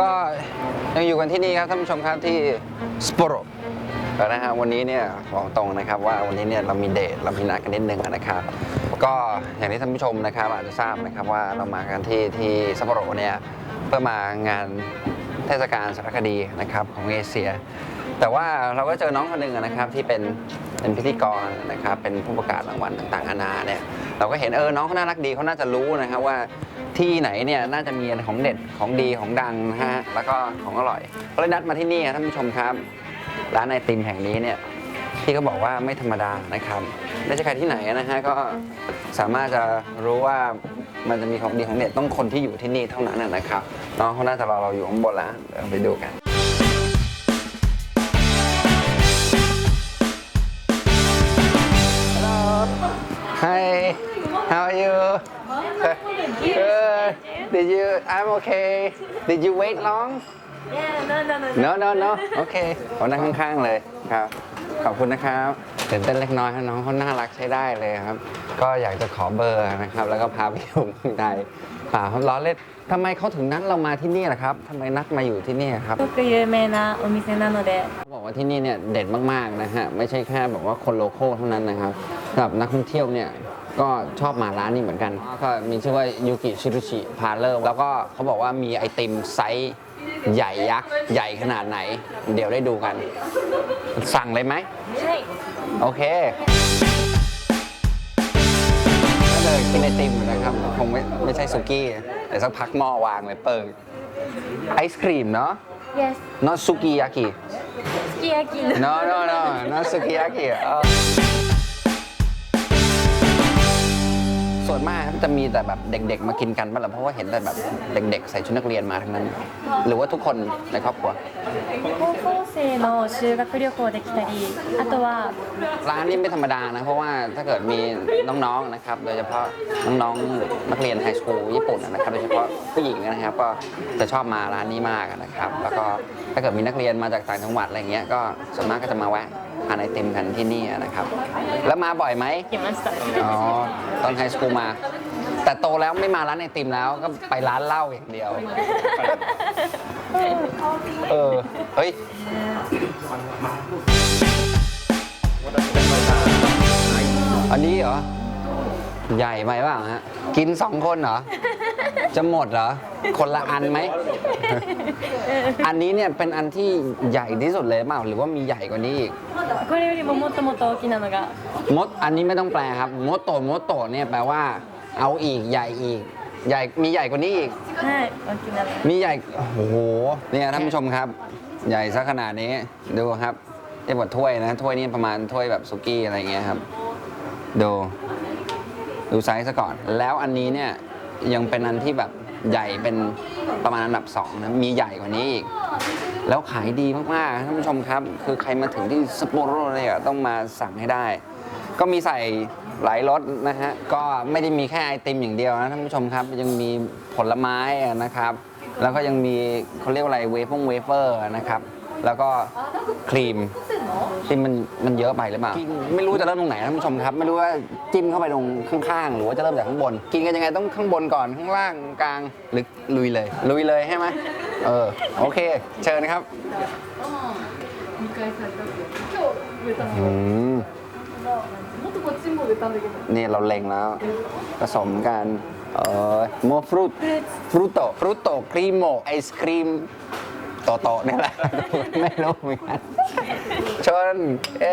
ก็ยังอยู่กันที่นี่ครับท่านผู้ชมครับที่สปอร์ตนะฮะวันนี้เนี่ยบอกตรงนะครับว่าวันนี้เนี่ยเรามีเดทเรามีนัดกันนิดนึงนะครับ ก็อย่างที่ท่านผู้ชมนะครับอาจจะทราบนะครับว่าเรามากันที่ที่สปอร์ตเนี่ยเพื่อมางานเทศกาลสารคดีนะครับของเอเชีย แต่ว่าเราก็เจอน้องคนหนึ่งนะครับที่เป็นเป็นพิธีกรนะครับเป็นผู้ประกาศรางวัลต่างๆนานาเนี่ยเราก็เห็นเออน้องเขาน่ารักดีเขาน่าจะรู้นะครับว่าที่ไหนเนี่ยน่าจะมีของเด็ดของดีของดังนะฮะแล้วก็ของอร่อยก็เลยนัดมาที่นี่ครับท่านผู้ชมครับ ร้านไอติมแห่งนี้เนี่ยที่เขาบอกว่าไม่ธรรมดานะครับไม่ใช่ใครที่ไหนนะฮะก็สามารถจะรู้ว่ามันจะมีของดีของเด็ดต้องคนที่อยู่ที่นี่เท่านั้นนะครับน้องเขาน่าจะรอเราอยู่ข้างบนแล้วเดี๋ยวไปดูกัน are you? Good. Did you? I'm okay. Did you wait long? Yeah, no, no, no. No, no, no. Okay. เขานั่งข้างๆเลยครับ ขอบคุณนะครับตื่นเต้นเล็กน้อยครับน้องเขาน่ารักใช้ได้เลยครับ ก็อยากจะขอเบอร์นะครับ แล้วก็พาไปอยู่เมืองไทยป่าครับล้อเล่นทำไมเขาถึงนัดเรามาที่นี่ล่ะครับทำไมนัดมาอยู่ที่นี่ครับ すごく有名なお店なので、 เขาบอกว่าที่นี่เนี่ยเด็ดมากๆนะฮะไม่ใช่แค่แบบว่าคนโลโก้เท่านั้นนะครับสำหรับนักท่องเที่ยวเนี่ย ก็ชอบมาร้านนี้เหมือนกัน ก็มีชื่อว่ายูกิชิรุชิพาเลอร์แล้วก็เขาบอกว่ามีไอติมไซส์ใหญ่ยักษ์ ใหญ่ขนาดไหน เดี๋ยวได้ดูกัน สั่งเลยไหม ใช่ โอเค ก็เลยกินไอติมนะครับ คงไม่ไม่ใช่สุกี้แต่สักพักหม้อวางเลยเปิดไอศครีมเนาะ yes not sukiyaki sukiyaki no no no not sukiyaki ส่วนมากจะมีแต่แบบเด็กๆ มากินกันบ้างเหรอเพราะว่าเห็นแต่แบบเด็กๆ ใส่ชุดนักเรียนมาทั้งนั้น หรือว่าทุกคนในครอบครัว 高校生の修学旅行で来たり、あとは ร้านนี้ไม่ธรรมดานะ เพราะว่าถ้าเกิดมีน้องๆ นะครับ โดยเฉพาะน้องๆ นักเรียนไฮสคูลญี่ปุ่นนะครับ โดยเฉพาะผู้หญิงนะครับ ก็จะชอบมาร้านนี้มากนะครับ แล้วก็ถ้าเกิดมีนักเรียนมาจากต่างจังหวัดอะไรเงี้ย ก็ส่วนมากก็จะมาแวะท านไอติมกันที่นี่นะครับ แล้วมาบ่อยไหมอ๋อตอนไฮสคูลมา แต่โตแล้วไม่มาร้านไอติมแล้วก็ไปร้านเหล้าอย่างเดียว เออ เฮ้ยอันนี้เหรอ ใหญ่ไหมบ้างฮะ กินสองคนเหรอ จะหมดเหรอ คนละอันไหม อันนี้เนี่ยเป็นอันที่ใหญ่ที่สุดเลยเปล่า หรือว่ามีใหญ่กว่านี้อีก これよりももっともっと大きなのが、 มดอันนี้ไม่ต้องแปลครับ มดโตมดโตเนี่ยแปลว่า เอาอีกใหญ่อีก ใหญ่มีใหญ่กว่านี้อีก はい、大きなの。 มีใหญ่ โอ้โห เนี่ยท่านผู้ชมครับ ใหญ่ซะขนาดนี้ ดูครับเทียบกับถ้วยนะ ถ้วยนี้ประมาณถ้วยแบบสุกี้อะไรเงี้ยครับ ดู ดูไซส์ซะก่อน แล้วอันนี้เนี่ย ยังเป็นอันที่แบบใหญ่เป็นประมาณอันดับสองนะมีใหญ่กว่านี้อีก แล้วขายดีมากๆท่านผู้ชมครับ คือใครมาถึงที่สปอโรเนี่ยต้องมาสั่งให้ได้ ก็มีใส่หลายรสนะฮะ ก็ไม่ได้มีแค่ไอติมอย่างเดียวนะท่านผู้ชมครับ ยังมีผลไม้นะครับ แล้วก็ยังมีเขาเรียกว่าอะไรเวฟงเวเฟอร์นะครับ แล้วก็ครีมที่มันมันเยอะไปหรือเปล่ากินไม่รู้จะเริ่มตรงไหนท่านผู้ชมครับ ไม่รู้ว่าจิ้มเข้าไปตรงข้างๆ หรือว่าจะเริ่มจากข้างบน กินกันยังไงต้องข้างบนก่อนข้างล่างกลางหรือลุยเลย ลุยเลยใช่ไหมเออโอเค เชิญครับอืมนี่เราเล็งแล้ว ผสมกันเออโมฟรุตฟรุโตฟรุโตครีโมไอศครีม ต่อๆนี่แหละ ไม่รู้เหมือนกันชน เอ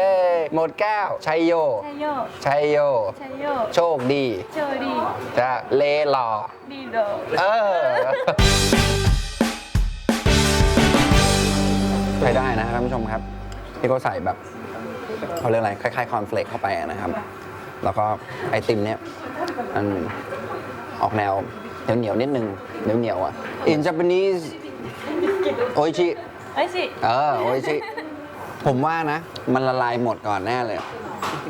หมดแก้วชัยโยชัยโยชัยโยชโชคดี โชดีจะเลหล่อ ดีโดเออ ใช้ได้นะท่านผู้ชมครับพี่ก็ใส่แบบเขาเรียกอะไรคล้ายๆคอนเฟลกเข้าไปนะครับ แล้วก็ไอติมเนี่ยมันออกแนวเหนียวๆนิดนึงเหนียวๆอะ In Japanese โออิชิ ไอยสิ เออโออิชิ ผมว่านะ มันละลายหมดก่อนแน่เลย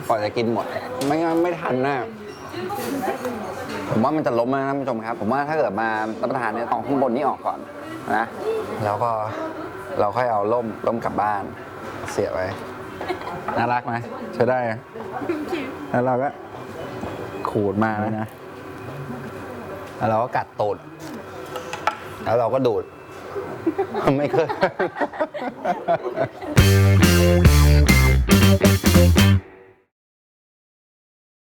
ก่อนจะกินหมด ไม่ไม่ทันแน่ผมว่ามันจะล้มนะท่านผู้ชมครับ ผมว่าถ้าเกิดมารับประทานเนี่ยต้องข้างบนนี้ออกก่อนนะ แล้วก็เราค่อยเอาล่มล่มกลับบ้าน เสียไว้ น่ารักไหมใช้ได้แล้วเราก็ขูดมานะ แล้วเราก็กัดตูด แล้วเราก็ดูด 没客。